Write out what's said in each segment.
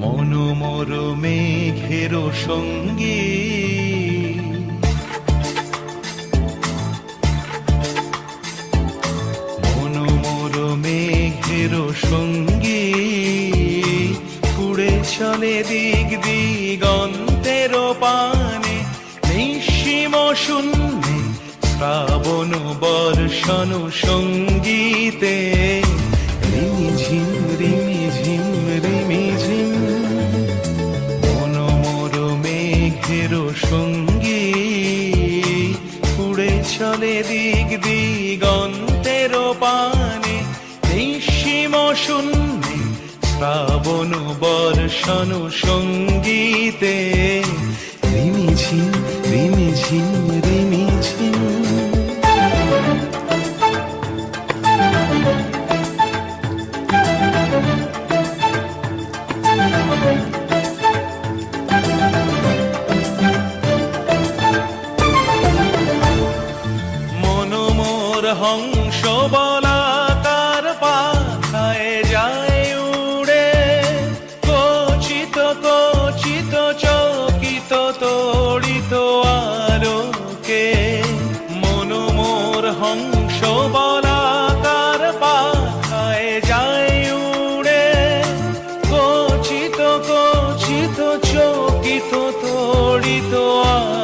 মনোমর মেঘের সঙ্গী দিক দিগন্তের পানে, নিঃসীম শূন্যে শ্রাবণ বর্ষণ সঙ্গীতে। মেঘের চলে দিক দিগন্তের পানে, নিঃসীম শূন্যে শ্রাবণ বর্ষণ সঙ্গীতে। রিমিঝিম রিমিঝিম রিমিঝিম হংস বলাকার কচিত চকিত, তড়িত আলোকে। মনোমোর হংস বলাকার পাখায় যায় উড়ে। কচিত কচিত চকিত, তড়িত আলোকে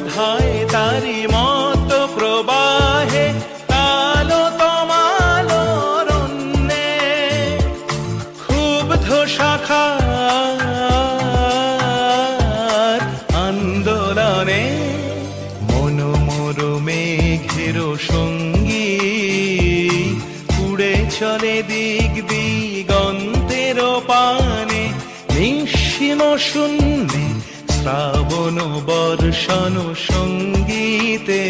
মনোমোর ধায় তারি মত প্রবাহে তালো তমালো রণ্যে ক্ষুব্ধ শাখার আন্দোলনে মনোমোর মেঘের সঙ্গী উড়ে চলে দিক দিগন্তের পানে নিঃসীম শূন্যে শ্রাবণ বর্ষণ সঙ্গীতে